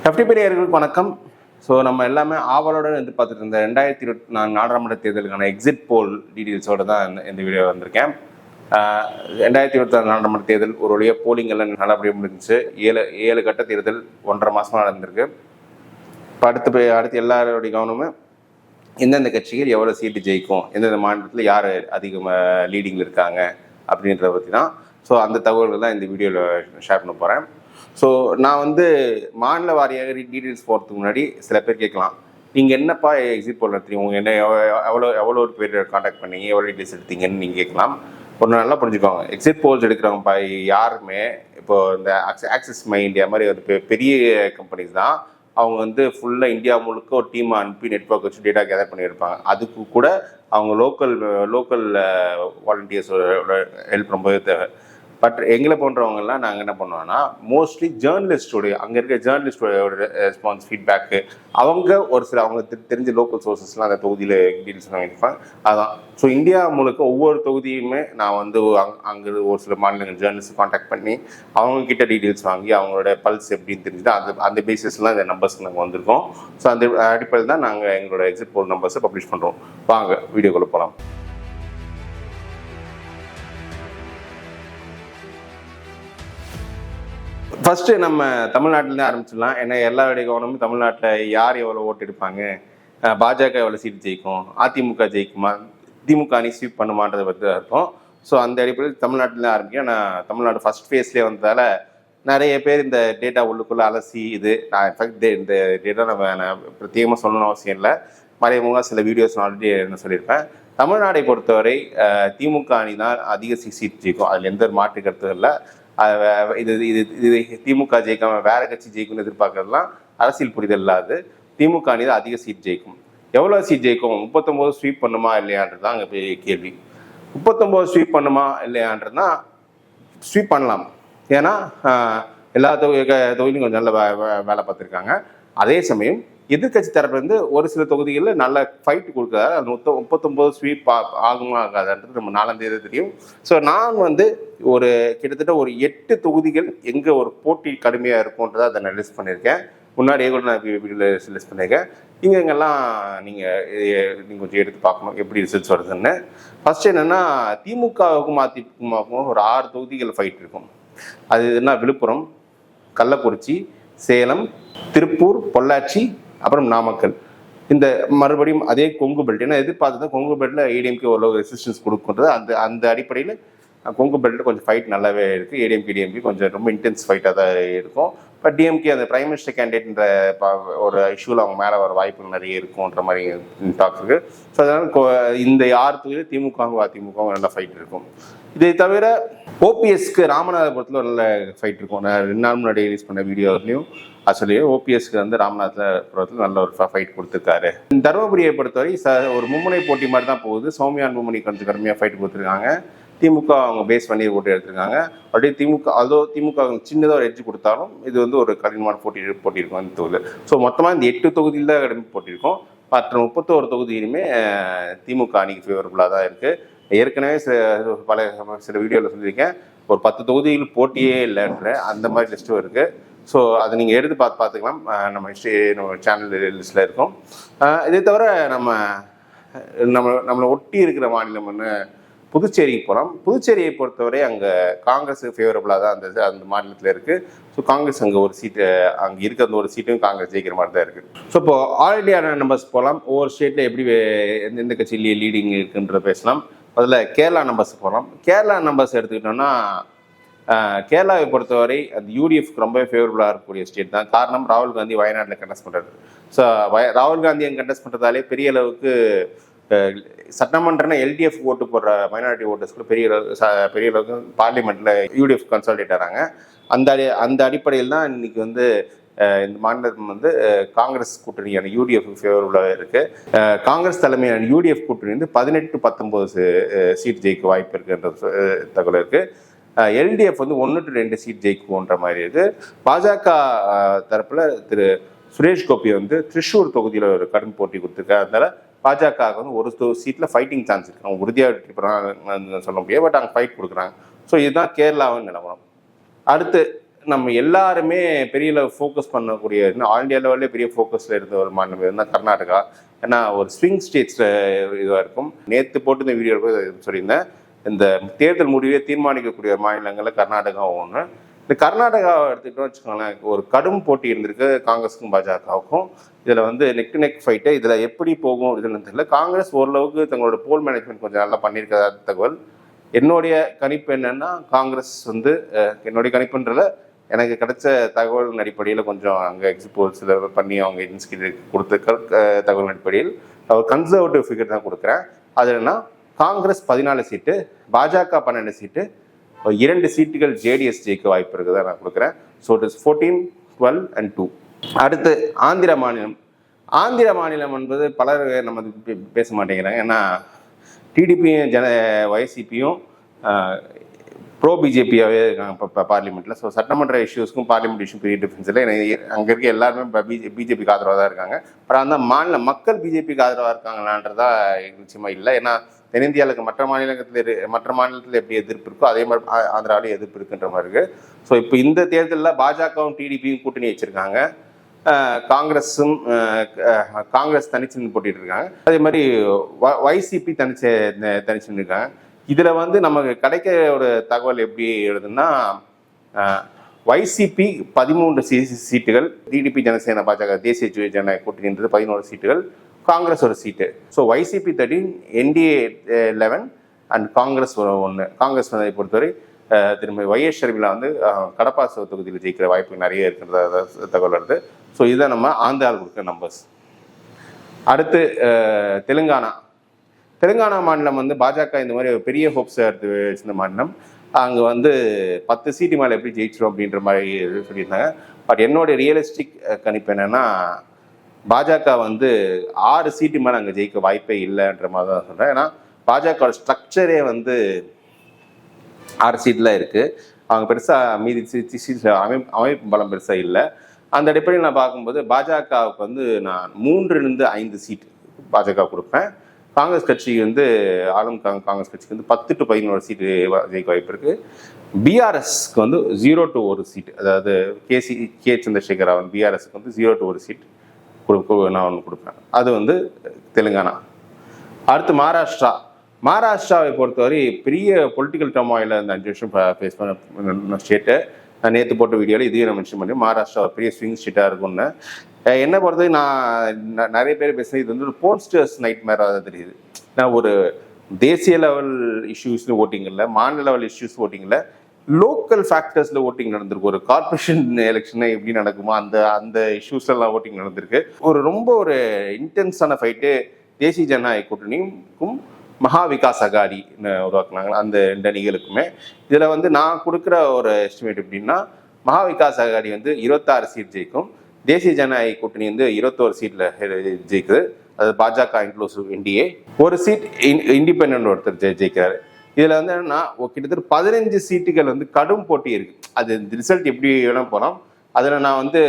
எஃப்டிபிரியர்களுக்கு வணக்கம். ஸோ நம்ம எல்லாமே ஆவலோடு வந்து பார்த்துட்டு இருந்த ரெண்டாயிரத்தி இருபத்தி நான் நாடாளுமன்ற தேர்தலுக்கான எக்ஸிட் போல் டீட்டெயில்ஸோடு தான் இந்த- வீடியோ வந்திருக்கேன். ரெண்டாயிரத்தி இருபத்தி நாலு நாடாளுமன்ற தேர்தல் ஒரு வழியாக போலிங் எல்லாம் நல்லபடியாக முடிஞ்சிச்சு. ஏழு ஏழு கட்ட தேர்தல் ஒன்றரை மாதமாக நடந்திருக்கு. இப்போ அடுத்து போய் அடுத்து எல்லாருடைய கவனமும் எந்தெந்த கட்சிகள் எவ்வளோ சீட்டு ஜெயிக்கும் எந்தெந்த மாநிலத்தில் யார் அதிகமாக லீடிங்கில் இருக்காங்க அப்படின்றத பற்றி தான் ஸோ அந்த தகவல்கள் தான் இந்த வீடியோவில் ஷேர் பண்ண போகிறேன் ஸோ நான் வந்து மாநில வாரியாக டீட்டெயில்ஸ் போகிறதுக்கு முன்னாடி சில பேர் கேட்கலாம். நீங்கள் என்னப்பா எக்ஸிட் போல் நடத்துறீங்க? உங்கள் என்ன எவ்வளோ- எவ்வளோ ஒரு பேர் காண்டாக்ட் பண்ணீங்க? எவ்வளோ டீட்டெயில்ஸ் எடுத்தீங்கன்னு நீங்கள் கேட்கலாம். ஒன்று நல்லா புரிஞ்சுக்கோங்க. எக்ஸிட் போல்ஸ் எடுக்கிறவங்க யாருமே இப்போ இந்த ஆக்சிஸ் மை இந்தியா மாதிரி ஒரு பெ- பெரிய கம்பெனிஸ் தான். அவங்க வந்து ஃபுல்லாக இந்தியா முழுக்க ஒரு டீமை அனுப்பி நெட்ஒர்க் வச்சு டேட்டா கேதர் பண்ணியிருப்பாங்க. அதுக்கு கூட அவங்க லோக்கல் லோக்கல் வாலண்டியர்ஸோட ஹெல்ப் ரொம்பவே தேவை. பட் எங்களை போன்றவங்கெல்லாம் நாங்கள் என்ன பண்ணுவோம்னா மோஸ்ட்லி ஜேர்னலிஸ்டோடைய அங்கே இருக்க ஜேர்னலிஸ்டோட ரெஸ்பான்ஸ் ஃபீட்பேக்கு அவங்க ஒரு சில அவங்க தெரிஞ்ச லோக்கல் சோர்சஸ்லாம் அந்த தொகுதியில் டீல்ஸ் வாங்கியிருப்பாங்க அதான். ஸோ இந்தியா முழுக்க ஒவ்வொரு தொகுதியுமே நான் வந்து அங் அங்கே ஒரு சில மாநிலங்கள் ஜேர்னலிஸ்ட் காண்டாக்ட் பண்ணி அவங்க கிட்ட டீட்டெயில்ஸ் வாங்கி அவங்களோட பல்ஸ் எப்படின்னு தெரிஞ்சுட்டு அந்த அந்த பேசிஸ்லாம் இந்த நம்பர்ஸ் நாங்கள் வந்திருக்கோம். ஸோ அந்த அடிப்படையில் தான் நாங்கள் எங்களோட எக்ஸிட் போல் நம்பர்ஸை பப்ளிஷ் பண்ணுறோம் வாங்க வீடியோக்குள்ளே போகலாம் ஃபர்ஸ்ட் நம்ம தமிழ்நாட்டிலேருந்து ஆரம்பிச்சிடலாம். ஏன்னா எல்லாருடைய கவனமும் தமிழ்நாட்டில் யார் எவ்வளோ ஓட்டு எடுப்பாங்க? பாஜக எவ்வளோ சீட் ஜெயிக்கும்? அதிமுக ஜெயிக்குமா? திமுக அணி ஸ்வீப் பண்ணுமான்றதை பற்றி தான் இருக்கும். ஸோ அந்த அடிப்படையில் தமிழ்நாட்டில் ஆரம்பிக்க நான் தமிழ்நாடு ஃபர்ஸ்ட் ஃபேஸ்லேயே வந்ததால நிறைய பேர் இந்த டேட்டா உள்ளுக்குள்ளே அலசி இது. நான் இன்ஃபேக்ட் இந்த டேட்டா நம்ம நான் பிரத்யேகமாக சொல்லணும்னு அவசியம் இல்லை. மறைமுக சில வீடியோஸ் நான் ஆல்ரெடி என்ன சொல்லியிருப்பேன். தமிழ்நாடை பொறுத்தவரை திமுக அணி தான் அதிக சீட் ஜெயிக்கும். அதில் எந்த ஒரு மாற்று கருத்தும் இல்லை. இது இது இது திமுக ஜெயிக்காம வேற கட்சி ஜெயிக்கும்னு எதிர்பார்க்கறதுலாம் அரசியல் புரிதல் இல்லாது திமுக அணி தான் அதிக சீட் ஜெயிக்கும். எவ்வளோ சீட் ஜெயிக்கும்? முப்பத்தொம்போது ஸ்வீப் பண்ணுமா இல்லையான்றது தான் அங்கே பெரிய கேள்வி. முப்பத்தொம்போது ஸ்வீப் பண்ணுமா இல்லையான்றதுனா ஸ்வீப் பண்ணலாம். ஏன்னா எல்லா தொகுதி க- கொஞ்சம் நல்ல வே- வே- வேலை பார்த்துருக்காங்க. அதே சமயம் எதிர்க்கட்சி தரப்புலேருந்து ஒரு சில தொகுதிகளில் நல்ல ஃபைட் கொடுக்குறாரு. அது மொத்தம் முப்பத்தொம்போது ஸ்வீப் ஆகுமா ஆகாதுன்றது நம்ம நாலாம் தேதி தெரியும். ஸோ நான் வந்து ஒரு கிட்டத்தட்ட ஒரு எட்டு தொகுதிகள் எங்கே ஒரு போட்டி கடுமையாக இருக்கும்ன்றதை அதை நான் லிஸ்ட் பண்ணியிருக்கேன். முன்னாடியே கூட நான் வீடியோவில் லிஸ்ட் பண்ணியிருக்கேன். இங்கே எங்கெல்லாம் நீங்கள் நீங்கள் கொஞ்சம் எடுத்து பார்க்கணும் எப்படி ரிசல்ட்ஸ் வருதுன்னு. ஃபர்ஸ்ட் என்னென்னா திமுகவுக்கும் அதிமுகவுக்கும் ஒரு ஆறு தொகுதிகள் ஃபைட் இருக்கும். அது என்ன விழுப்புரம் கள்ளக்குறிச்சி சேலம் திருப்பூர் பொள்ளாச்சி அப்புறம் நாமக்கல். இந்த மறுபடியும் அதே கொங்கு பெல்ட் ஏன்னா எதிர்பார்த்தது கொங்கு பெல்ட்டில் ஏடிஎம்கே ஓரளவு ரெசிஸ்டன்ஸ் கொடுக்குன்றது. அந்த அந்த அடிப்படையில் கொங்கு பெல்ட்டில் கொஞ்சம் ஃபைட் நல்லாவே இருக்குது ஏடிஎம்கே டிஎம்கே கொஞ்சம் ரொம்ப இன்டென்ஸ் ஃபைட்டாக தான் இருக்கும். பட் டிஎம்கே அந்த பிரைம் மினிஸ்டர் கேண்டிடேட்ன்ற ஒரு இஷ்யூவில் அவங்க மேலே வர வாய்ப்புகள் நிறைய இருக்கும்ன்ற மாதிரி டாக்ஸ் இருக்குது ஸோ அதனால் இந்த ஆறு தொகுதியில் திமுகவும் அதிமுகவும் நல்ல ஃபைட் இருக்கும். இதை தவிர ஓபிஎஸ்க்கு ராமநாதபுரத்தில் நல்ல ஃபைட் இருக்கும். நான் ரெண்டு நாள் முன்னாடி ரிலீஸ் பண்ண வீடியோலையும் சொல்லி ஓபிஎஸ்க்கு வந்து ராமநாதபுரத்தில் நல்ல ஒரு ஃபைட் கொடுத்துருக்காரு. தருமபுரியை பொறுத்தவரை ச ஒரு மும்முனை போட்டி மாதிரி தான் போகுது. சௌமியான் மும்முனை கொஞ்சம் கடுமையாக ஃபைட் கொடுத்துருக்காங்க. திமுக அவங்க பேஸ் பண்ணி போட்டி எடுத்திருக்காங்க. அப்படியே திமுக அதோ திமுக சின்னதாக ஒரு எட்ஜ் கொடுத்தாலும் இது வந்து ஒரு கடினமான போட்டி போட்டி இருக்கும் அந்த தொகுதியில் ஸோ மொத்தமாக இந்த எட்டு தொகுதியில் தான் கடுமை போட்டி இருக்கும். மற்ற முப்பத்தோரு தொகுதியிலுமே திமுக அணிக்கு ஃபேவரபுளாக தான் இருக்குது ஏற்கனவே சில பல சில வீடியோவில் சொல்லியிருக்கேன். ஒரு பத்து தொகுதியில் போட்டியே இல்லைன்ற அந்த மாதிரி லிஸ்ட்டும் இருக்குது ஸோ அதை நீங்கள் எடுத்து பார்த்து பார்த்துக்கலாம் நம்ம ஹிஸ்ட்ரி நம்ம சேனல் லிஸ்ட்டில் இருக்கும். இதே இதை தவிர நம்ம நம்ம நம்மளை ஒட்டி இருக்கிற மாநிலம் ஒன்று புதுச்சேரிக்கு போகலாம் புதுச்சேரியை பொறுத்தவரை அங்கே காங்கிரஸ் ஃபேவரபுளாக தான் அந்த அந்த மாநிலத்தில் இருக்குது ஸோ காங்கிரஸ் அங்கே ஒரு சீட்டு அங்கே இருக்க அந்த ஒரு சீட்டும் காங்கிரஸ் ஜெயிக்கிற மாதிரி தான் இருக்குது ஸோ இப்போ ஆல் இண்டியா நம்பர்ஸ் போகலாம் ஒவ்வொரு ஸ்டேட்டில் எப்படி எந்தெந்த கட்சியிலேயே லீடிங் இருக்குன்றத பேசலாம். அதில் கேரளா நம்பர்ஸ் போகலாம் கேரளா நம்பர்ஸ் எடுத்துக்கிட்டோம்னா கேரளாவை பொறுத்தவரை அந்த யூடிஎஃப்க்கு ரொம்பவே ஃபேவரபுளாக இருக்கக்கூடிய ஸ்டேட் தான். காரணம் ராகுல் காந்தி வயநாட்டில் கண்டஸ்ட் பண்ணுறாரு ஸோ ராகுல் காந்தி அங்கே கண்டஸ்ட் பண்ணுறதாலே பெரிய அளவுக்கு அஹ், சட்டமன்றம்னா எல்டிஎஃப் ஓட்டு போடுற மைனாரிட்டி ஓட்டர்ஸ் கூட பெரிய பெரிய அளவுக்கு பார்லிமெண்ட்டில் யூடிஎஃப் கன்சல்டேட் ஆகிறாங்க அந்த அடி அந்த அடிப்படையில் தான் இன்னைக்கு வந்து இந்த மாநிலம் வந்து காங்கிரஸ் கூட்டணியான யூடிஎஃப் ஃபேவரபுளாக இருக்குது காங்கிரஸ் தலைமையான யூடிஎஃப் கூட்டணி வந்து பதினெட்டு பத்தொம்போது சீட் ஜெயிக்க வாய்ப்பு இருக்குன்ற தகவல் இருக்குது எல்டிஎஃப் வந்து ஒன்று டு ரெண்டு சீட் ஜெயிக்கும்ன்ற மாதிரி இது. பாஜக தரப்பில் திரு சுரேஷ் கோபி வந்து திருஷூர் தொகுதியில் ஒரு கடும் போட்டி கொடுத்துருக்காரு. அதனால பாஜக வந்து ஒரு சீட்டில் ஃபைட்டிங் சான்ஸ் இருக்கு. அவங்க உறுதியாக வெற்றி பெறாங்க சொல்ல முடியாது. பட் அங்கே ஃபைட் கொடுக்குறாங்க. ஸோ இதுதான் கேரளாவின் நிலவரம். அடுத்து நம்ம எல்லாருமே பெரிய ஃபோக்கஸ் பண்ணக்கூடிய ஆல் இண்டியா லெவல்லே பெரிய ஃபோக்கஸில் இருந்த ஒரு மாநிலம் இருந்தால் கர்நாடகா. ஏன்னா ஒரு ஸ்விங் ஸ்டேட்ஸில் இதுவாக இருக்கும். நேற்று போட்டு இந்த வீடியோ சொல்லியிருந்தேன். இந்த தேர்தல் முடிவை தீர்மானிக்கக்கூடிய மாநிலங்களில் கர்நாடகா ஒன்று இந்த கர்நாடகாவை எடுத்துக்கிட்டோம் வச்சுக்கோங்களேன் ஒரு கடும் போட்டி இருந்திருக்கு காங்கிரஸுக்கும் பாஜகவுக்கும். இதில் வந்து நெக் டு நெக் ஃபைட்டு இதில் எப்படி போகும் இதுன்னு தெரியல. காங்கிரஸ் ஓரளவுக்கு தங்களோட போல் மேனேஜ்மெண்ட் கொஞ்சம் நல்லா பண்ணியிருக்கிறதா தகவல். என்னுடைய கணிப்பு என்னன்னா காங்கிரஸ் வந்து என்னுடைய கணிப்புன்றத எனக்கு கிடைச்ச தகவல் அடிப்படையில் கொஞ்சம் அங்கே எக்ஸிபோல்ஸில் பண்ணி அவங்க ஏஜென்சிக்கு கொடுத்த க- தகவல் அடிப்படையில். ஒரு கன்சர்வேட்டிவ் ஃபிகர் தான் கொடுக்குறேன். அது என்னன்னா காங்கிரஸ் பதினாலு சீட்டு பாஜக பன்னெண்டு சீட்டு இரண்டு சீட்டுகள் ஜேடிஎஸ் ஜெயிக்க வாய்ப்பு இருக்குதா நான் கொடுக்குறேன். So it is fourteen twelve and two அடுத்து ஆந்திர மாநிலம். ஆந்திர மாநிலம் என்பது பலர் நம்ம பே- பேச மாட்டேங்கிறாங்க. ஏன்னா டிடிபியும் ஜன ஒய்சிபியும் ப்ரோ பிஜேபியாகவே இருக்காங்க இப்போ பார்லிமெண்ட்டில் ஸோ சட்டமன்ற இஷ்யூஸ்க்கும் பார்லிமெண்ட் இஷ்யூ பெரிய டிஃப்ரென்ஸ் இல்லை. அங்கே இருக்க எல்லாருமே இப்போ பிஜே பிஜேபிக்கு ஆதரவாக தான் இருக்காங்க. அப்புறம் அந்த மாநில மக்கள் பிஜேபிக்கு ஆதரவாக இருக்காங்களான்றதா நிச்சயமாக இல்லை. ஏன்னா தென்னிந்தியாவுக்கு மற்ற மாநிலத்தில் மற்ற மாநிலத்தில் எப்படி எதிர்ப்பு இருக்கோ அதே மாதிரி ஆ- எதிர்ப்பு இருக்குன்ற மாதிரி இருக்குது ஸோ இப்போ இந்த தேர்தலில் பாஜகவும் டிடிபியும் கூட்டணி வச்சுருக்காங்க. காங்கிரஸும் காங்கிரஸ் தனிச்சு போட்டிட்டு இருக்காங்க அதே மாதிரி வைசிபி தனிச்சு தனிச்சு இருக்காங்க இதில் வந்து நமக்கு கிடைக்க ஒரு தகவல் எப்படி எழுதுன்னா வைசிபி பதிமூன்று சி சீட்டுகள் டிடிபி ஜனசேனா பாஜக தேசிய ஜன- ஜனநாயக கூட்டணின்றது பதினோரு சீட்டுகள் காங்கிரஸ் ஒரு seat. So YCP thirteen NDA eleven and Congress ஒரு ஒன்று காங்கிரஸ் பொறுத்தவரை திரும்ப ஒய்எஸ் ஷர்மிளா வந்து கடப்பாச தொகுதியில் ஜெயிக்கிற வாய்ப்பு நிறைய இருக்கிறத தகவல் வருது. ஸோ இதுதான் நம்ம ஆந்திராவில் கொடுக்குற நம்பர்ஸ் அடுத்து தெலுங்கானா. தெலுங்கானா மாநிலம் வந்து பாஜக இந்த மாதிரி ஒரு பெரிய ஹோப்ஸ் எடுத்து வச்சிருந்த மாநிலம். அங்கே வந்து பத்து சீட்டு மேலே எப்படி ஜெயிச்சிரும் அப்படின்ற மாதிரி சொல்லியிருந்தாங்க. பட் என்னோட ரியலிஸ்டிக் கணிப்பு என்னன்னா பாஜக வந்து ஆறு சீட்டு மேலே அங்கே ஜெயிக்க வாய்ப்பே இல்லைன்ற மாதிரி தான் சொல்கிறேன் ஏன்னா பாஜக ஸ்ட்ரக்சரே வந்து ஆறு சீட்டில் இருக்குது அவங்க பெருசாக மீதி சீட் அமை அமைப்பு பலம் பெருசாக இல்லை. அந்த அடிப்படையில் நான் பார்க்கும்போது பாஜகவுக்கு வந்து நான் மூன்றுலேருந்து ஐந்து சீட் பாஜக கொடுப்பேன். காங்கிரஸ் கட்சி வந்து ஆளும் காங்கிரஸ் கட்சிக்கு வந்து பத்து டு பதினோரு சீட்டு ஜெயிக்க வாய்ப்பு இருக்குது பிஆர்எஸ்க்கு வந்து ஜீரோ டு ஒரு சீட் அதாவது கேசி கே சந்திரசேகர் அவன் பிஆர்எஸ்க்கு வந்து ஜீரோ டு ஒரு சீட் நான் ஒன்று கொடுப்பேன். அது வந்து தெலுங்கானா. அடுத்து மகாராஷ்டிரா. மகாராஷ்டிராவை பொறுத்தவரை பெரிய பொலிட்டிக்கல் டமாயில் இந்த அஞ்சு வருஷம் ஃபேஸ் பண்ண ஸ்டேட்டு நான் நேற்று போட்ட வீடியோவில் இதையும் நான் மென்ஷன் பண்ணி மகாராஷ்டிரா பெரிய ஸ்விங் ஸ்டேட்டாக இருக்கும்னு. என்ன என்னை பொறுத்தவரை நான் நிறைய பேர் பேசுனது இது வந்து ஒரு போஸ்டர்ஸ் நைட் மேராக தான் தெரியுது. நான் ஒரு தேசிய லெவல் இஷ்யூஸ்னு ஓட்டிங் இல்லை மாநில லெவல் இஷ்யூஸ் ஓட்டிங்கில் லோக்கல் ஃபேக்டர்ஸில் ஓட்டிங் நடந்திருக்கு. ஒரு கார்பரேஷன் எலெக்ஷனை எப்படி நடக்குமோ அந்த அந்த இஷ்யூஸ் எல்லாம் ஓட்டிங் நடந்திருக்கு. ஒரு ரொம்ப ஒரு இன்டென்ஸான ஃபைட்டு தேசிய ஜனநாயக கூட்டணிக்கும் மகா விகாஸ் அகாடி உருவாக்குனாங்க அந்த ரெண்டு அணிகளுக்குமே. இதில் வந்து நான் கொடுக்குற ஒரு எஸ்டிமேட் எப்படின்னா மகா விகாஸ் அகாடி வந்து இருபத்தாறு சீட் ஜெயிக்கும். தேசிய ஜனநாயக கூட்டணி வந்து இருபத்தோரு சீட்டில் ஜெயிக்குது. அது பாஜக இன்க்ளூசிவ் என்டிஏ ஒரு சீட் இண்டிபெண்ட் ஒருத்தர் ஜெயிக்கிறாரு. இதில் வந்து என்னன்னா கிட்டத்தட்ட பதினஞ்சு சீட்டுகள் வந்து கடும் போட்டி இருக்கு. அது ரிசல்ட் எப்படி வேணா போகலாம் அதில் நான் வந்து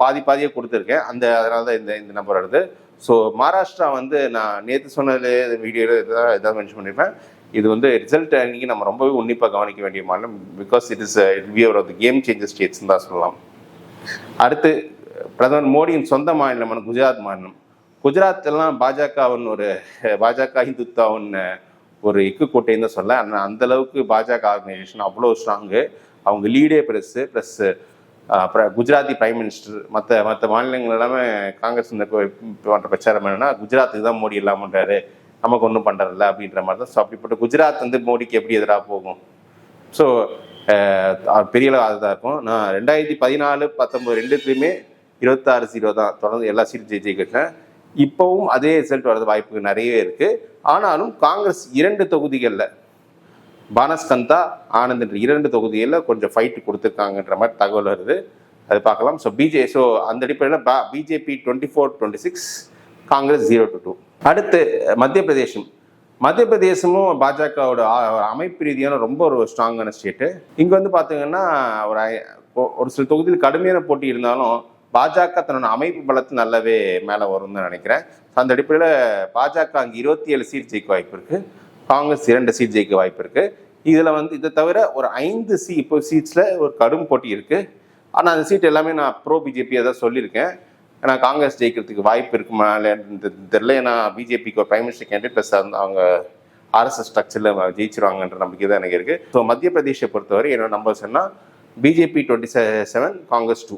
பாதி பாதியாக கொடுத்துருக்கேன். அந்த அதனால தான் இந்த இந்த நம்பர் வருது. ஸோ மகாராஷ்டிரா வந்து நான் நேற்று சொன்னதுல வீடியோவில் இதாக இதாக மென்ஷன் பண்ணியிருப்பேன் இது வந்து ரிசல்ட் அன்றைக்கி நம்ம ரொம்பவே உன்னிப்பாக கவனிக்க வேண்டிய மாநிலம். Because it is viewer of the game changer ஸ்டேட்ஸ்னு தான் சொல்லலாம். அடுத்து பிரதமர் மோடியின் சொந்த மாநிலமான குஜராத் மாநிலம். குஜராத்லாம் பாஜகவுன்னு பாஜகவின் ஒரு பாஜக இந்துத்தாவின் ஒரு இக்கு கோட்டைன்னு தான் சொல்ல ஆனால் அந்த அளவுக்கு பாஜக ஆர்கனைசேஷன் அவ்வளோ ஸ்ட்ராங்கு அவங்க லீடே பெருசு ப்ளஸ் குஜராத்தி பிரைம் மினிஸ்டர் மற்ற மற்ற மாநிலங்கள் எல்லாமே காங்கிரஸ் இந்த பண்ணுற பிரச்சாரம் என்னன்னா குஜராத்துக்கு தான் மோடி எல்லாம் பண்ணுறாரு நமக்கு ஒன்றும் பண்ணுறதில்ல அப்படின்ற மாதிரி தான். ஸோ அப்படிப்பட்ட குஜராத் வந்து மோடிக்கு எப்படி எதிராக போகும்? ஸோ பெரிய அளவு அதுதான் இருக்கும். நான் ரெண்டாயிரத்தி பதினாலு பத்தொம்போது ரெண்டுத்துலையுமே இருபத்தாறு ஜீரோ தான். தொடர்ந்து எல்லா சீட்டும் ஜெயிச்சு ஜெயிக்கிட்டேன் இப்போவும் அதே ரிசல்ட் வரது வாய்ப்பு நிறையவே இருக்குது ஆனாலும் காங்கிரஸ் இரண்டு தொகுதிகளில் பானஸ்கந்தா ஆனந்த் என்ற இரண்டு தொகுதிகளில் கொஞ்சம் ஃபைட் கொடுத்துருக்காங்கன்ற மாதிரி தகவல் வருது. அது பார்க்கலாம். ஸோ பிஜே ஸோ அந்த அடிப்படையில் BJP twenty four twenty six Congress zero to two அடுத்து மத்திய பிரதேசம். மத்திய பிரதேசமும் பாஜகவோட அமைப்பு ரீதியான ரொம்ப ஒரு ஸ்ட்ராங்கான ஸ்டேட்டு இங்கே வந்து பார்த்தீங்கன்னா ஒரு ஒரு சில தொகுதியில் கடுமையான போட்டி இருந்தாலும் பாஜக தன்னோட அமைப்பு பலத்து நல்லாவே மேலே வரும்னு நினைக்கிறேன். அந்த அடிப்படையில் பாஜக அங்கே இருபத்தி ஏழு சீட் ஜெயிக்க வாய்ப்பு இருக்குது காங்கிரஸ் இரண்டு சீட் ஜெயிக்க வாய்ப்பு இருக்குது இதில் வந்து இதை தவிர ஒரு ஐந்து சீ இப்போ சீட்ஸில் ஒரு கடும் போட்டி இருக்குது ஆனால் அந்த சீட் எல்லாமே நான் ப்ரோ பிஜேபி தான் சொல்லியிருக்கேன். ஏன்னா காங்கிரஸ் ஜெயிக்கிறதுக்கு வாய்ப்பு இருக்குமா இல்லைன்னு தெரியல. ஏன்னா பிஜேபிக்கு ஒரு பிரைம் மினிஸ்டர் கேண்டிடேட் ப்ளஸ் அவங்க ஆர்எஸ்எஸ் ஸ்ட்ரக்சரில் ஜெயிச்சிருவாங்கன்ற நம்பிக்கை தான் எனக்கு இருக்குது ஸோ மத்திய பிரதேஷை பொறுத்தவரை என்னோட நம்பர் சொன்னால் BJP twenty seven Congress two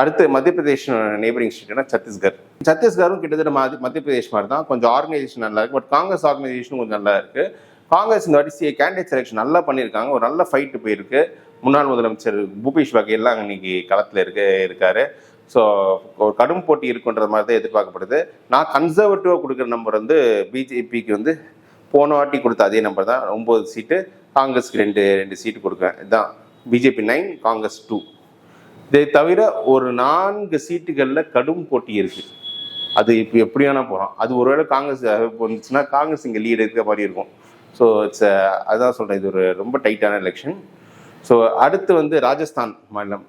அடுத்து மத்திய பிரதேஷ் நெய்பரிங் ஸ்டேட்னா சத்தீஸ்கர். சத்தீஸ்கரும் கிட்டத்தட்ட மத்திய மத்திய பிரதேஷ் மாதிரி தான் கொஞ்சம் ஆர்கனைசேஷன் நல்லா இருக்கு. பட் காங்கிரஸ் ஆர்கனைசேஷனும் கொஞ்சம் நல்லா இருக்கு. காங்கிரஸ் இந்த வாட்டி கேண்டிடேட் செலெக்ஷன் நல்லா பண்ணியிருக்காங்க. ஒரு நல்ல ஃபைட்டு போயிருக்கு. முன்னாள் முதலமைச்சர் பூபேஷ் பகேல் இன்னைக்கு களத்தில் இருக்க இருக்காரு. ஸோ ஒரு கடும் போட்டி இருக்குன்ற மாதிரி தான் எதிர்பார்க்கப்படுது. நான் கன்சர்வேட்டிவாக கொடுக்குற நம்பர் வந்து பிஜேபிக்கு வந்து போன வாட்டி கொடுத்த அதே நம்பர் தான். ஒம்பது சீட்டு காங்கிரஸ்க்கு ரெண்டு ரெண்டு சீட்டு கொடுக்குறேன் இதுதான் பிஜேபி நைன் காங்கிரஸ் டூ இதை தவிர ஒரு நான்கு சீட்டுகளில் கடும் போட்டி இருக்கு. அது இப்போ எப்படியான போகலாம். அது ஒருவேளை காங்கிரஸ் வந்துச்சுன்னா காங்கிரஸ் இங்கே லீடு இருக்கிற மாதிரி இருக்கும். ஸோ இட்ஸ் அதான் சொல்கிறேன் இது ஒரு ரொம்ப டைட்டான எலெக்ஷன் ஸோ அடுத்து வந்து ராஜஸ்தான் மாநிலம்.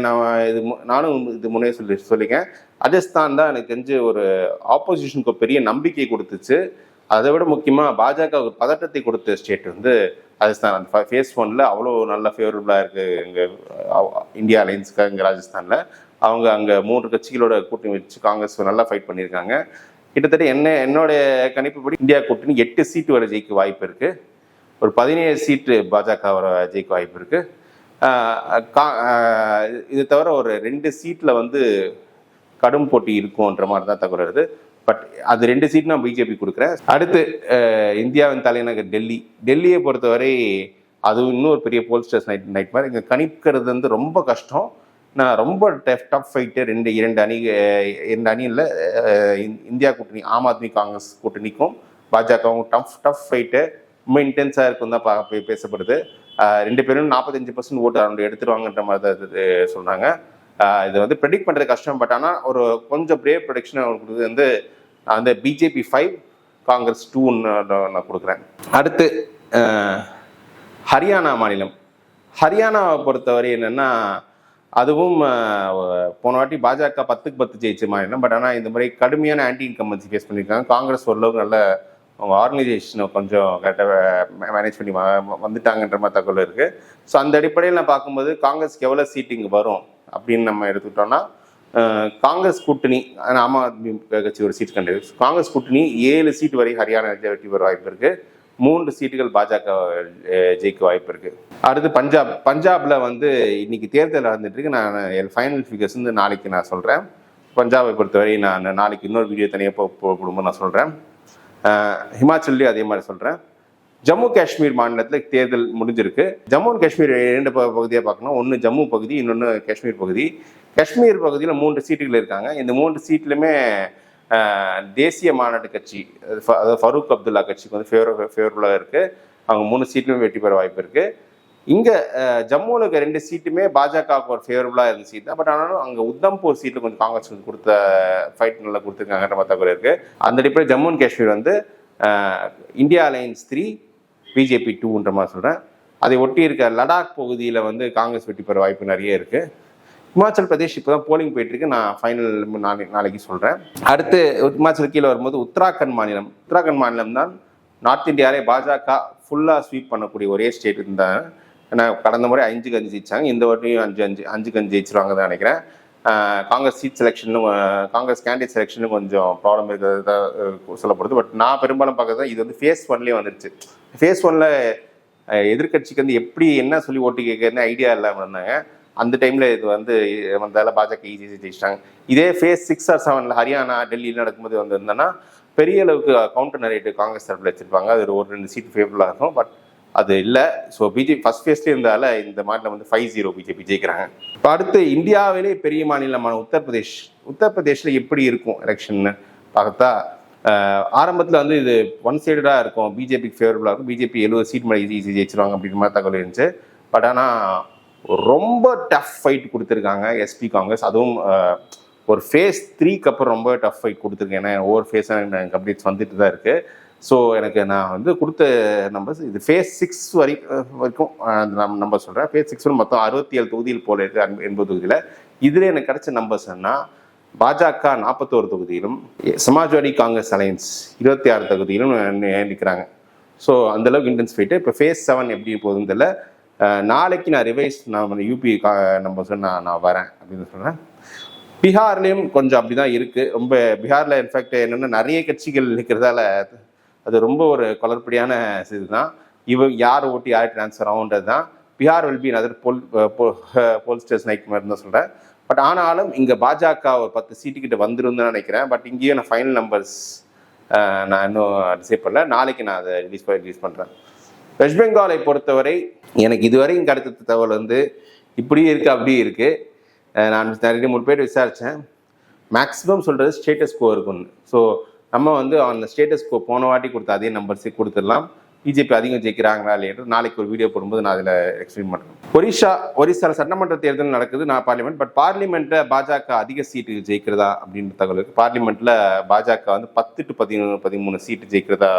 நான் இது மு- நானும் இது முன்னே சொல்லி சொல்லிக்கேன் ராஜஸ்தான் தான் எனக்கு தெரிஞ்சு ஒரு ஆப்போசிஷனுக்கு பெரிய நம்பிக்கை கொடுத்துச்சு. அதை விட முக்கியமாக பாஜக ஒரு பதட்டத்தை கொடுத்த ஸ்டேட் வந்து ராஜஸ்தான். அந்த ஃபேஸ் ஒன்ல அவ்வளோ நல்ல ஃபேவரபுளாக இருக்குது இங்கே இந்தியா அலையன்ஸுக்காக இங்கே ராஜஸ்தானில். அவங்க அங்கே மூன்று கட்சிகளோட கூட்டணி வச்சு காங்கிரஸ் நல்லா ஃபைட் பண்ணியிருக்காங்க. கிட்டத்தட்ட என்ன என்னோட கணிப்புப்படி இந்தியா கூட்டணி எட்டு சீட்டு வரை ஜெயிக்க வாய்ப்பு இருக்குது ஒரு பதினேழு சீட்டு பாஜக வர ஜெயிக்க வாய்ப்பு இருக்கு. கா- இது தவிர ஒரு ரெண்டு சீட்டில் வந்து கடும் போட்டி இருக்கும்ன்ற மாதிரி தான் தகவல் வருது. பட் அது ரெண்டு சீட் நான் பிஜேபி கொடுக்குறேன். அடுத்து இந்தியாவின் தலைநகர் டெல்லி. டெல்லியை பொறுத்தவரை அது இன்னும் ஒரு பெரிய போல்ஸ்டர்ஸ் நைட் நைட் மாதிரி. இங்கே கணிக்கிறது வந்து ரொம்ப கஷ்டம். நான் ரொம்ப டஃப் டஃப் ஃபைட்டு ரெண்டு இரண்டு அணி இரண்டு அணியில் இந்தியா கூட்டணி ஆம் ஆத்மி காங்கிரஸ் கூட்டணிக்கும் பாஜகவும் டஃப் டஃப் ஃபைட்டு. ரொம்ப இன்டென்ஸாக இருக்கும் தான் பா பேசப்படுது. ரெண்டு பேரும் நாற்பத்தஞ்சு பர்சன்ட் ஓட்டு அவங்க எடுத்துருவாங்கன்ற மாதிரி தான் சொல்கிறாங்க இது வந்து ப்ரெடிக்ட் பண்ணுறது கஷ்டம். பட் ஆனால் ஒரு கொஞ்சம் பிரேவ் ப்ரொடிக்ஷன் கொடுக்குறது வந்து நான் வந்து பிஜேபி ஃபைவ் காங்கிரஸ் டூன்னு நான் கொடுக்குறேன். அடுத்து ஹரியானா மாநிலம். ஹரியானாவை பொறுத்தவரை என்னென்னா அதுவும் போன வாட்டி பாஜக பத்துக்கு பத்து ஜெயிச்ச மாநிலம் பட் ஆனால் இந்த மாதிரி கடுமையான ஆன்டி இன்கம்பன்சி ஃபேஸ் பண்ணியிருக்காங்க. காங்கிரஸ் ஓரளவுக்கு நல்ல அவங்க ஆர்கனைசேஷனை கொஞ்சம் கரெக்டாக மேனேஜ் பண்ணி வந்துட்டாங்கன்ற மாதிரி தகவல் இருக்குது ஸோ அந்த அடிப்படையில் நான் பார்க்கும்போது காங்கிரஸ்க்கு எவ்வளோ சீட்டிங் வரும்? அப்படின்னு நம்ம எடுத்துக்கிட்டோம்னா காங்கிரஸ் கூட்டணி ஆம் ஆத்மி கட்சி ஒரு சீட் கண்டு காங்கிரஸ் கூட்டணி ஏழு சீட் வரை ஹரியானா வெற்றி பெற வாய்ப்பு இருக்குது மூன்று சீட்டுகள் பாஜக ஜெயிக்க வாய்ப்பு இருக்கு. அடுத்து பஞ்சாப் பஞ்சாப்ல வந்து இன்னைக்கு தேர்தல் நடந்துட்டு இருக்கு. நான் என் ஃபைனல் ஃபிகர்ஸ் வந்து நாளைக்கு நான் சொல்றேன். பஞ்சாபை பொறுத்தவரை நான் நாளைக்கு இன்னொரு வீடியோ தனியாக போ போடும்போது நான் சொல்றேன். ஹிமாச்சல்லையும் அதே மாதிரி சொல்றேன். ஜம்மு காஷ்மீர் மாநிலத்தில் தேர்தல் முடிஞ்சிருக்கு. ஜம்மு அண்ட் காஷ்மீர் இரண்டு ப- பகுதியாக பார்க்கணும். ஒன்று ஜம்மு பகுதி இன்னொன்று காஷ்மீர் பகுதி. காஷ்மீர் பகுதியில் மூன்று சீட்டுகள் இருக்காங்க. இந்த மூன்று சீட்லையுமே தேசிய மாநாட்டு கட்சி அதாவது ஃபரூக் அப்துல்லா கட்சிக்கு வந்து ஃபேவர் ஃபேவரபுளாக இருக்குது அவங்க மூணு சீட்லையும் வெற்றி பெற வாய்ப்பு இருக்குது இங்கே ஜம்முவில் இருக்க ரெண்டு சீட்டுமே பாஜகவுக்கு ஒரு ஃபேவரபுளாக இருந்த சீட் தான் பட் ஆனாலும் அங்கே உத்தம்பூர் சீட்டில் கொஞ்சம் காங்கிரஸ் வந்து கொடுத்த ஃபைட் நல்லா கொடுத்துருக்காங்கன்ற மாதிரி இருக்குது அந்த அடிப்படையில் ஜம்மு அண்ட் காஷ்மீர் வந்து இந்தியா அலையன்ஸ் த்ரீ பிஜேபி டூன்ற மாதிரி சொல்கிறேன் அதை ஒட்டி இருக்க லடாக் பகுதியில் வந்து காங்கிரஸ் வெற்றி பெற வாய்ப்பு நிறைய இருக்குது ஹிமாச்சல் பிரதேஷ் இப்போ தான் போலிங் போயிட்டுருக்கு நான் ஃபைனல் நாளைக்கு நாளைக்கு சொல்கிறேன் அடுத்து ஹிமாச்சல் கீழே வரும்போது உத்தராகண்ட் மாநிலம். உத்தராகண்ட் மாநிலம் தான் நார்த் இந்தியாவிலே பாஜக ஃபுல்லாக ஸ்வீப் பண்ணக்கூடிய ஒரே ஸ்டேட் இருந்தாங்க ஏன்னா கடந்த முறை அஞ்சுக்கு அஞ்சு ஜெயிச்சாங்க. இந்த வாட்டியும் அஞ்சு அஞ்சு அஞ்சுக்கு அஞ்சு ஜெயிச்சிருவாங்க தான் நினைக்கிறேன். காங்கிரஸ் சீட் செலெக்ஷனும் காங்கிரஸ் கேண்டிடேட் செலெக்ஷனும் கொஞ்சம் ப்ராப்ளம் இருக்கிறதா சொல்லப்படுது. பட் நான் பெரும்பாலும் பார்க்கறது இது வந்து ஃபேஸ் ஒன்லேயே வந்துருச்சு. ஃபேஸ் ஒன்ல எதிர்க்கட்சிக்கு வந்து எப்படி என்ன சொல்லி ஓட்டு கேட்கறதுன்னு ஐடியா இல்லாமல் இருந்தாங்க. அந்த டைமில் இது வந்து வந்தால பாஜக ஈஸி ஜெயிச்சிட்டாங்க. இதே ஃபேஸ் சிக்ஸ் ஆர் செவனில் ஹரியானா டெல்லியில் நடக்கும்போது வந்து இருந்தோன்னா பெரிய அளவுக்கு கவுண்டர் நரேட்டிவ் காங்கிரஸ் தரப்பில் வச்சிருப்பாங்க. அது ஒரு ரெண்டு சீட் ஃபேவரபுளாக இருக்கும். பட் அது இல்லை. ஸோ பிஜேபி ஃபர்ஸ்ட் ஃபேஸ்லேயே இருந்தால இந்த மாநிலம் வந்து ஃபைவ் ஜீரோ பிஜேபி ஜெயிக்கிறாங்க. இப்போ அடுத்து இந்தியாவிலே பெரிய மாநிலமான உத்தரப்பிரதேஷ். உத்தரப்பிரதேஷில் எப்படி இருக்கும் எலெக்ஷன்னு பார்த்தா ஆரம்பத்தில் வந்து இது ஒன் சைடடாக இருக்கும். பிஜேபிக்கு ஃபேவரபுளாக இருக்கும். பிஜேபி எழுபது சீட் மேலே ஈஸி ஜெயிச்சிருவாங்க அப்படின்ற மாதிரி தகவல் இருந்துச்சு. பட் ஆனால் ரொம்ப டஃப் ஃபைட் கொடுத்துருக்காங்க எஸ்பி காங்கிரஸ் அதுவும் ஒரு ஃபேஸ் த்ரீக்கு அப்புறம் ரொம்ப டஃப் ஃபைட் கொடுத்துருக்கேன் ஏன்னா ஒவ்வொரு ஃபேஸாக கம்ப்ளீட்ஸ் வந்துட்டு தான் இருக்குது ஸோ எனக்கு நான் வந்து கொடுத்த நம்பர்ஸ் இது ஃபேஸ் சிக்ஸ் வரை வரைக்கும் அஹ், நம் நம்பர் சொல்கிறேன் ஃபேஸ் சிக்ஸ் மொத்தம் அறுபத்தி ஏழு தொகுதியில் போல இருக்குது எண்பது தொகுதியில். இதில் எனக்கு கிடைச்ச நம்பர்ஸ் என்ன பாஜக நாற்பத்தோரு தொகுதியிலும் சமாஜ்வாடி காங்கிரஸ் அலையன்ஸ் இருபத்தி ஆறு தொகுதியிலும் நிற்கிறாங்க ஸோ அந்தளவுக்கு இன்டென்ஸ் போயிட்டு இப்போ ஃபேஸ் செவன் எப்படி போகுதுன்னு தெரியல. நாளைக்கு நான் ரிவைஸ் நான் யூபி கா சொன்ன நான் நான் வரேன் அப்படின்னு சொல்கிறேன் பீகார்லேயும் கொஞ்சம் அப்படி தான் இருக்குது ரொம்ப பீகாரில் இன்ஃபேக்ட் என்னென்னா நிறைய கட்சிகள் நிற்கிறதால அது ரொம்ப ஒரு குளறுபடியான இதுதான். இவ யார் ஓட்டி யார் ட்ரான்ஸ்ஃபர் ஆகுன்றது தான். Bihar will be other poll poll station night மாதிரி தான் சொல்கிறேன் பட் ஆனாலும் இங்கே பாஜக ஒரு பத்து சீட்டுக்கிட்ட வந்துரும் தான் நினைக்கிறேன். பட் இங்கேயும் நான் ஃபைனல் நம்பர்ஸ் நான் இன்னும் டிசைட் பண்ணல. நாளைக்கு நான் அதை ரிலீஸ் ரிலீஸ் பண்ணுறேன் வெஸ்ட் பெங்காலை பொறுத்தவரை எனக்கு இதுவரையும் கிடைத்த தகவல் வந்து இப்படியும் இருக்குது அப்படியும் இருக்குது நான் நிறைய மூணு பேர் விசாரித்தேன் மேக்ஸிமம் சொல்கிறது ஸ்டேட்டஸ் கோ இருக்குன்னு ஸோ நம்ம வந்து அந்த ஸ்டேட்டஸ் போன வாட்டி கொடுத்த அதே நம்பர்ஸே கொடுத்துடலாம். பிஜேபி அதிகம் ஜெயிக்கிறாங்களா இல்லையென்று நாளைக்கு ஒரு வீடியோ போடும்போது நான் அதில் எக்ஸ்பிளைன் பண்ணுறேன் ஒரிஷா ஒரிசால சட்டமன்ற தேர்தல் நடக்குது நான் பார்லிமெண்ட் பட் பார்லிமெண்ட்டில் பாஜக அதிக சீட்டு ஜெயிக்கிறதா அப்படின்ற தகவல் இருக்குது பார்லிமெண்ட்டில் பாஜக வந்து பத்து டு பதிமூணு பதிமூணு சீட்டு ஜெயிக்கிறதா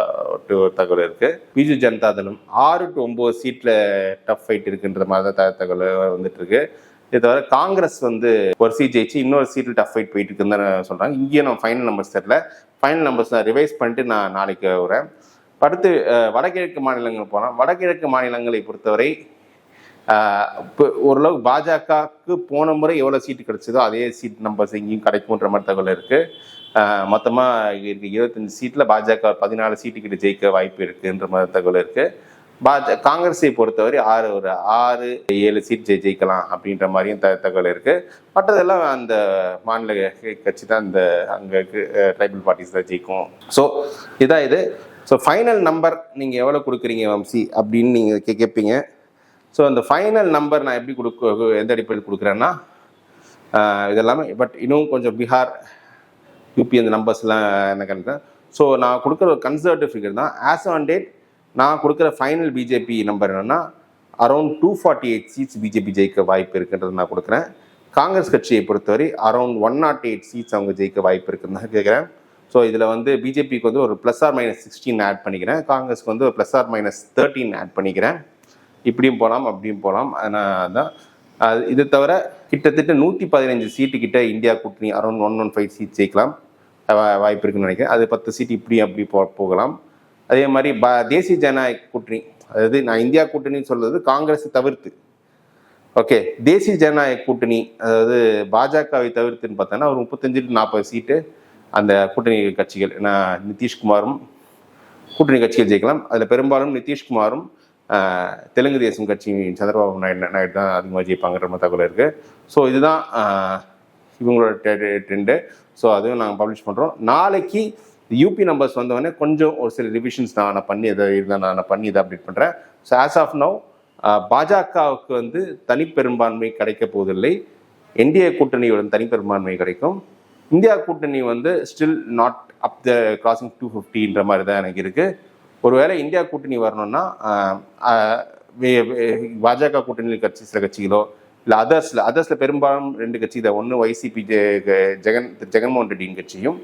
ஒரு தகவல் இருக்குது பிஜு ஜனதா தளம் ஆறு டு ஒம்பது சீட்டில் டஃப் ஃபைட் இருக்குன்ற மாதிரி தான் தகவல் வந்துட்டு இருக்கு. இதை தவிர காங்கிரஸ் வந்து ஒரு சீட் ஜெயிச்சு இன்னொரு சீட்டில் டஃப் ஃபைட் போயிட்டு இருக்குன்னு சொல்கிறாங்க இங்கேயும் நான் ஃபைனல் நம்பர்ஸ் தெரில ஃபைனல் நம்பர்ஸ் நான் ரிவைஸ் பண்ணிட்டு நான் நாளைக்கு வரேன். அடுத்து வடகிழக்கு மாநிலங்கள் போனால் வடகிழக்கு மாநிலங்களை பொறுத்தவரை அஹ், இப்போ ஓரளவு பாஜகவுக்கு போன முறை எவ்வளோ சீட்டு கிடைச்சதோ அதே சீட் நம்பர்ஸ் இங்கேயும் கிடைக்கும்ன்ற மாதிரி தகவல் இருக்குது மொத்தமாக இருக்குது இருபத்தஞ்சி சீட்டில் பாஜக பதினாலு சீட்டு கிட்ட ஜெயிக்க வாய்ப்பு இருக்குன்ற மாதிரி தகவல் இருக்குது பாஜ காங்கிரஸை பொறுத்தவரை ஆறு ஒரு ஆறு ஏழு சீட் ஜெய் ஜெயிக்கலாம் அப்படின்ற மாதிரியும் த தகவல் இருக்குது மற்றதெல்லாம் அந்த மாநில கட்சி தான் இந்த அங்கே ட்ரைபல் பார்ட்டிஸ் தான் ஜெயிக்கும். ஸோ இதான் இது. ஸோ ஃபைனல் நம்பர் நீங்கள் எவ்வளோ கொடுக்குறீங்க வம்சி அப்படின்னு நீங்கள் கே கேட்பீங்க ஸோ அந்த ஃபைனல் நம்பர் நான் எப்படி கொடுக்க எந்த அடிப்படையில் கொடுக்குறேன்னா இதெல்லாமே பட் இன்னும் கொஞ்சம் பீகார் யூபி அந்த நம்பர்ஸ்லாம் என்ன கணக்கு ஸோ நான் கொடுக்குற ஒரு கன்சர்வேட்டிவ் ஃபிகர் தான் ஆஸ் ஆன் டேட் நான் கொடுக்குற ஃபைனல் பிஜேபி நம்பர் என்னென்னா around two forty eight seats BJP ஜெயிக்க வாய்ப்பு இருக்குன்றது நான் கொடுக்குறேன். காங்கிரஸ் கட்சியை பொறுத்தவரை around one nought eight seats அவங்க ஜெயிக்க வாய்ப்பு இருக்குன்னு தான் கேட்குறேன் ஸோ இதில் வந்து பிஜேபிக்கு வந்து ஒரு plus or minus sixteen add பண்ணிக்கிறேன். காங்கிரஸ்க்கு வந்து ஒரு plus or minus thirteen add பண்ணிக்கிறேன். இப்படியும் போகலாம் அப்படியும் போகலாம் அதனால் அதான் அது இது தவிர கிட்டத்தட்ட நூற்றி பதினஞ்சு சீட்டு கிட்ட இந்தியா கூட்டணி around one one five seat ஜெயிக்கலாம். வாய்ப்பு இருக்குன்னு நினைக்கிறேன். அது பத்து சீட் இப்படி அப்படி போ போகலாம். அதே மாதிரி ப தேசிய ஜனநாயக கூட்டணி அதாவது நான் இந்தியா கூட்டணின்னு சொல்றது காங்கிரஸை தவிர்த்து. ஓகே தேசிய ஜனநாயக கூட்டணி அதாவது பாஜகவை தவிர்த்துன்னு பார்த்தோன்னா ஒரு முப்பத்தஞ்சு டு நாற்பது சீட்டு அந்த கூட்டணி கட்சிகள் நான் நிதிஷ்குமாரும் கூட்டணி கட்சிகள் ஜெயிக்கலாம். அதில் பெரும்பாலும் நிதிஷ்குமாரும் தெலுங்கு தேசம் கட்சியின் சந்திரபாபு நாயுடு நாயுடு தான் அதிகமாக ஜெயிப்பாங்கன்ற மாதிரி தகவல் இருக்குது ஸோ இதுதான் இவங்களோட ட்ரெண்டு. ஸோ அதையும் நாங்கள் பப்ளிஷ் பண்ணுறோம் நாளைக்கு யூபி நம்பர்ஸ் வந்தவொடனே கொஞ்சம் ஒரு சில ரிவிஷன்ஸ் நான் நான் பண்ணி இதை இருந்தால் நான் பண்ணி இதை அப்டேட் பண்ணுறேன் ஸோ ஆஸ் ஆஃப் நவ் பாஜகவுக்கு வந்து தனிப்பெரும்பான்மை கிடைக்க போவதில்லை. என்டிஏ கூட்டணியுடன் தனிப்பெரும்பான்மை கிடைக்கும். இந்தியா கூட்டணி வந்து still not up the crossing two ஃபிஃப்டின்ற மாதிரி தான் எனக்கு இருக்குது ஒருவேளை இந்தியா கூட்டணி வரணும்னா பாஜக கூட்டணி கட்சி சில கட்சிகளோ இல்லை அதர்ஸில் அதர்ஸில் பெரும்பாலும் ரெண்டு கட்சி இதை ஒன்று வைசிபி ஜெகன் ஜெகன்மோகன் ரெட்டியின் கட்சியும்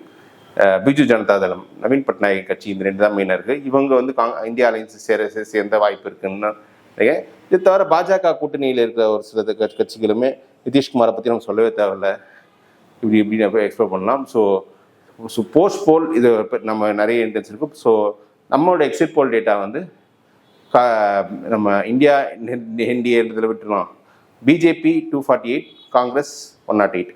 பிஜு ஜனதா தளம் நவீன் பட்நாயக் கட்சி இந்த ரெண்டு தான் மெயினாக இருக்குது இவங்க வந்து காங் இந்தியா அலையன்ஸ் சேர சே- சேர்ந்த வாய்ப்பு இருக்குன்னு நினைக்கிறேன் இது தவிர பாஜக கூட்டணியில் இருக்கிற ஒரு சில கட்சி- கட்சிகளுமே நிதிஷ்குமாரை பற்றி நம்ம சொல்லவே தேவையில்ல. இப்படி இப்படி எக்ஸ்ப்ளோர் பண்ணலாம். ஸோ ஸோ போஸ்ட் போல் இது நம்ம நிறைய இன்டென்ஸ் இருக்கும் ஸோ நம்மளோட எக்ஸிட் போல் டேட்டா வந்து கா- நம்ம இந்தியா என்டிஏன்றதில் விட்டுருலாம் BJP two forty eight Congress one nought eight